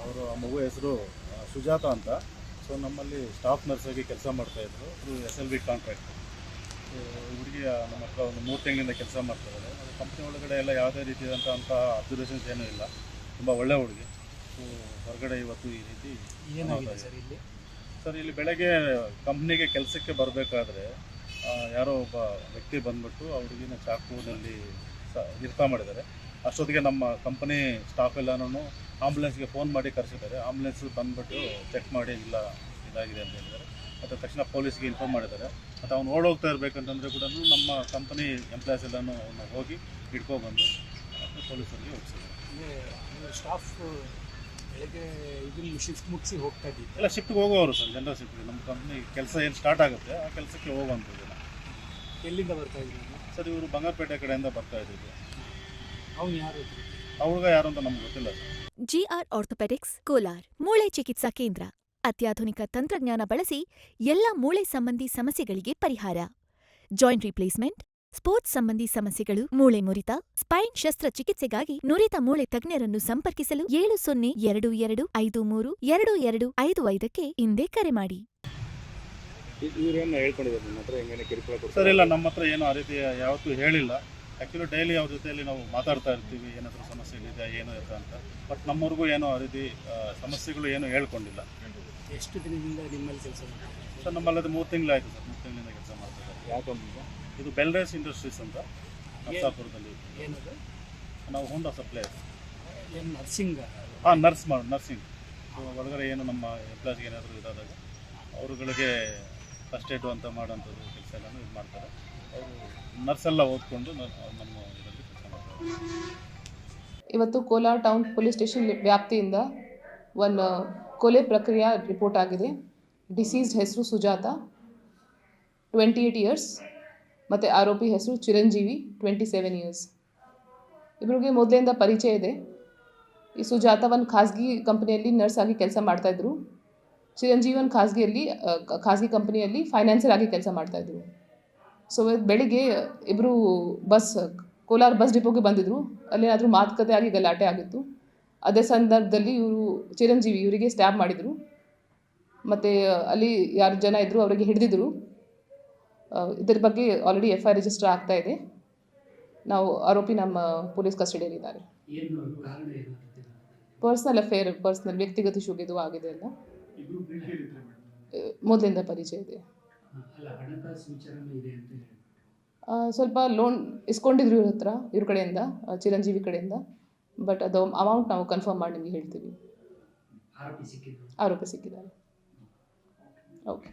ಅವರು ಆ ಮಗು ಹೆಸರು ಸುಜಾತ ಅಂತ ಸೊ ನಮ್ಮಲ್ಲಿ ಸ್ಟಾಫ್ ನರ್ಸ್ ಆಗಿ ಕೆಲಸ ಮಾಡ್ತಾ ಇದ್ರು ಎಸ್ ಎಲ್ ಬಿ ಕಾಂಟ್ರಾಕ್ಟ್ ಹುಡುಗಿ ನಮ್ಮ ಹತ್ರ ಒಂದು ಮೂರು ತಿಂಗಳಿಂದ ಕೆಲಸ ಮಾಡ್ತಾಯಿದ್ದಾರೆ ಕಂಪ್ನಿ ಒಳಗಡೆ ಎಲ್ಲ ಯಾವುದೇ ರೀತಿಯಾದಂಥ ಅಂಥ ಅಬ್ಸರ್ವೇಷನ್ಸ್ ಏನೂ ಇಲ್ಲ ತುಂಬ ಒಳ್ಳೆ ಹುಡುಗಿ ಸೊ ಹೊರಗಡೆ ಇವತ್ತು ಈ ರೀತಿ ಏನಾಗಿದೆ ಸರ್ ಇಲ್ಲಿ ಸರ್ ಇಲ್ಲಿ ಬೆಳಗ್ಗೆ ಕಂಪ್ನಿಗೆ ಕೆಲಸಕ್ಕೆ ಬರಬೇಕಾದ್ರೆ ಯಾರೋ ಒಬ್ಬ ವ್ಯಕ್ತಿ ಬಂದ್ಬಿಟ್ಟು ಅವ್ರಿಗಿನ ಚಾಕುದಲ್ಲಿ ಚಾಕುನಲ್ಲಿ ಸ ಮಾಡಿದ್ದಾರೆ. ಅಷ್ಟೊತ್ತಿಗೆ ನಮ್ಮ ಕಂಪನಿ ಸ್ಟಾಫ್ ಎಲ್ಲನೂ ಆಂಬುಲೆನ್ಸ್ಗೆ ಫೋನ್ ಮಾಡಿ ಕರೆಸಿದ್ದಾರೆ. ಆಂಬುಲೆನ್ಸ್ ಬಂದ್ಬಿಟ್ಟು ಚೆಕ್ ಮಾಡಿ ಇಲ್ಲ ಇದಾಗಿದೆ ಅಂತ ಹೇಳಿದ್ದಾರೆ. ಮತ್ತು ತಕ್ಷಣ ಪೊಲೀಸ್ಗೆ ಇನ್ಫಾರ್ಮ್ ಮಾಡಿದ್ದಾರೆ. ಮತ್ತು ಅವ್ನು ಓಡೋಗ್ತಾ ಇರಬೇಕಂತಂದರೆ ಕೂಡ ನಮ್ಮ ಕಂಪನಿ ಎಂಪ್ಲಾಯ್ಸ್ ಎಲ್ಲನೂ ಅವನ್ನ ಹೋಗಿ ಹಿಡ್ಕೊಬಂದು ಪೊಲೀಸರಿಗೆ ಒಪ್ಪಿಸಿದ್ದಾರೆ ಸ್ಟಾಫ್ ಬೆಳಗ್ಗೆ ಇದನ್ನು ಶಿಫ್ಟ್ ಮುಗಿಸಿ ಹೋಗ್ತಾ ಇದ್ದೀವಿ ಎಲ್ಲ ಶಿಫ್ಟ್ಗೆ ಹೋಗೋರು ಸರ್ ಜನರಲ್ ಶಿಫ್ಟ್ಗೆ ನಮ್ಮ ಕಂಪ್ನಿ ಕೆಲಸ ಏನು ಸ್ಟಾರ್ಟ್ ಆಗುತ್ತೆ ಆ ಕೆಲಸಕ್ಕೆ ಹೋಗುವಂಥದ್ದು ಎಲ್ಲಿಂದ ಬರ್ತಾ ಇದ್ರಿ? ಸರ್ ಇವರು ಬಂಗಾರಪೇಟೆ ಕಡೆಯಿಂದ ಬರ್ತಾ ಇದ್ದೀವಿ ಅವ್ನು ಯಾರು ಅವ್ರಿಗ ಯಾರು ಅಂತ ನಮ್ಗೆ ಗೊತ್ತಿಲ್ಲ ಸರ್. ಜಿಆರ್ ಆರ್ಥೋಪೆಡಿಕ್ಸ್ ಕೋಲಾರ್ ಮೂಳೆ ಚಿಕಿತ್ಸಾ ಕೇಂದ್ರ. ಅತ್ಯಾಧುನಿಕ ತಂತ್ರಜ್ಞಾನ ಬಳಸಿ ಎಲ್ಲ ಮೂಳೆ ಸಂಬಂಧಿ ಸಮಸ್ಯೆಗಳಿಗೆ ಪರಿಹಾರ. ಜಾಯಿಂಟ್ ರಿಪ್ಲೇಸ್ಮೆಂಟ್ ಸ್ಪೋರ್ಟ್ಸ್ ಸಂಬಂಧಿ ಸಮಸ್ಯೆಗಳು ಮೂಳೆ ಮುರಿತ ಸ್ಪೈನ್ ಶಸ್ತ್ರಚಿಕಿತ್ಸೆಗಾಗಿ ನುರಿತ ಮೂಳೆ ತಜ್ಞರನ್ನು ಸಂಪರ್ಕಿಸಲು ಏಳು ಸೊನ್ನೆ ಎರಡು ಎರಡು ಐದು ಮೂರು ಎರಡು ಎರಡು ಐದು ಐದಕ್ಕೆ ಹಿಂದೆ ಕರೆ ಮಾಡಿ. ಇವ್ರೇನು ಹೇಳ್ಕೊಂಡಿದ್ದಾರೆ ನಿಮ್ಮ ಹತ್ರ? ಹೆಂಗೇನೆ ಕಿರುಕುಳ ಕೊಡ್ತಾರೆ? ಸರ್ ಇಲ್ಲ ನಮ್ಮ ಹತ್ರ ಏನು ಆ ರೀತಿ ಯಾವತ್ತೂ ಹೇಳಿಲ್ಲ. ಆ್ಯಕ್ಚುಲಿ ಡೈಲಿ ಅವ್ರ ಜೊತೆಯಲ್ಲಿ ನಾವು ಮಾತಾಡ್ತಾ ಇರ್ತೀವಿ ಏನಾದರೂ ಸಮಸ್ಯೆಗಳಿದೆಯಾ ಏನು ಇದೆ ಅಂತ. ಬಟ್ ನಮ್ಮವ್ರಿಗೂ ಏನು ಆ ರೀತಿ ಆ, ಸಮಸ್ಯೆಗಳು ಏನು ಹೇಳ್ಕೊಂಡಿಲ್ಲ. ಎಷ್ಟು ದಿನದಿಂದ ನಿಮ್ಮಲ್ಲಿ ಕೆಲಸ ಸರ್ ನಮ್ಮಲ್ಲಿ ಅದು ಮೂರು ತಿಂಗಳಾಯಿತು ಸರ್ ಮೂರು ತಿಂಗಳಿಂದ ಕೆಲಸ ಮಾಡ್ತಾ ಇದ್ದಾರೆ. ಯಾವ ಕಂಪ್ನಿ ಇದು ಬೆಲ್ರೇಸ್ ಇಂಡಸ್ಟ್ರೀಸ್ ಅಂತ ನರ್ಸಾಪುರದಲ್ಲಿ. ಏನದು? ನಾವು ಹೋಂಡಾ ಸಪ್ಲೈ ಏನು ನರ್ಸಿಂಗ್? ಹಾಂ ನರ್ಸ್ ಮಾಡಿ ನರ್ಸಿಂಗ್. ಒಳಗಡೆ ಏನು ನಮ್ಮ ಎಂಪ್ಲಾಯ್ಸ್ಗೆ ಏನಾದರೂ ಇದಾದಾಗ ಅವರುಗಳಿಗೆ ಫಸ್ಟ್ ಏಡು ಅಂತ ಮಾಡೋಂಥದ್ದು ಕೆಲಸ ಎಲ್ಲನೂ ಇದು ಮಾಡ್ತಾರೆ. ಅವರು ನರ್ಸೆಲ್ಲ ಓದ್ಕೊಂಡು ನಮ್ಮ ಇದರಲ್ಲಿ ಕೆಲಸ ಮಾಡ್ತಾರೆ. ಇವತ್ತು ಕೋಲಾರ ಟೌನ್ ಪೊಲೀಸ್ ಸ್ಟೇಷನ್ ವ್ಯಾಪ್ತಿಯಿಂದ ಒಂದು ಕೊಲೆ ಪ್ರಕ್ರಿಯೆ ರಿಪೋರ್ಟ್ ಆಗಿದೆ. ಡಿಸೀಸ್ಡ್ ಹೆಸರು ಸುಜಾತ, ಟ್ವೆಂಟಿ ಏಯ್ಟ್ ಇಯರ್ಸ್, ಮತ್ತು ಆರೋಪಿ ಹೆಸರು ಚಿರಂಜೀವಿ, ಟ್ವೆಂಟಿ ಸೆವೆನ್ ಇಯರ್ಸ್. ಇಬ್ಬರಿಗೆ ಮೊದಲಿಂದ ಪರಿಚಯ ಇದೆ. ಈ ಸುಜಾತ ಒಂದು ಖಾಸಗಿ ಕಂಪ್ನಿಯಲ್ಲಿ ನರ್ಸ್ ಆಗಿ ಕೆಲಸ ಮಾಡ್ತಾಯಿದ್ರು ಚಿರಂಜೀವಿ ಒಂದು ಖಾಸಗಿಯಲ್ಲಿ ಖಾಸಗಿ ಕಂಪನಿಯಲ್ಲಿ ಫೈನಾನ್ಸರ್ ಆಗಿ ಕೆಲಸ ಮಾಡ್ತಾಯಿದ್ರು ಸೊ ಬೆಳಿಗ್ಗೆ ಇಬ್ಬರು ಬಸ್ ಕೋಲಾರ ಬಸ್ ಡಿಪೋಗೆ ಬಂದಿದ್ರು. ಅಲ್ಲೇನಾದರೂ ಮಾತುಕತೆ ಆಗಿ ಗಲಾಟೆ ಆಗಿತ್ತು. ಅದೇ ಸಂದರ್ಭದಲ್ಲಿ ಇವರು ಚಿರಂಜೀವಿ ಇವರಿಗೆ ಸ್ಟ್ಯಾಬ್ ಮಾಡಿದರು. ಮತ್ತು ಅಲ್ಲಿ ಯಾರು ಜನ ಇದ್ದರು ಅವರಿಗೆ ಹಿಡಿದಿದ್ರು. ಇದ್ರ ಬಗ್ಗೆ already F I R register ಆಗ್ತಾ ಇದೆ. ನಾವು ಆರೋಪಿ ನಮ್ಮ ಪೊಲೀಸ್ ಕಸ್ಟಡಿಯಲ್ಲಿದ್ದಾರೆ ಪರ್ಸ್ನಲ್ ಅಫೇರ್ ಪರ್ಸ್ನಲ್ ವ್ಯಕ್ತಿಗತ ಶುಗಿದು ಆಗಿದೆ ಎಲ್ಲ. ಮೊದಲಿಂದ ಪರಿಚಯ ಇದೆ. ಸ್ವಲ್ಪ ಲೋನ್ ಇಸ್ಕೊಂಡಿದ್ರು ಇವ್ರ ಹತ್ರ ಇವ್ರ ಕಡೆಯಿಂದ ಚಿರಂಜೀವಿ ಕಡೆಯಿಂದ ಬಟ್ ಅದು ಅಮೌಂಟ್ ನಾವು ಕನ್ಫರ್ಮ್ ಮಾಡಿ ನಿಮಗೆ ಹೇಳ್ತೀವಿ. ಆರೋಪಿ ಸಿಕ್ಕಿದ್ದಾರೆ. ಓಕೆ.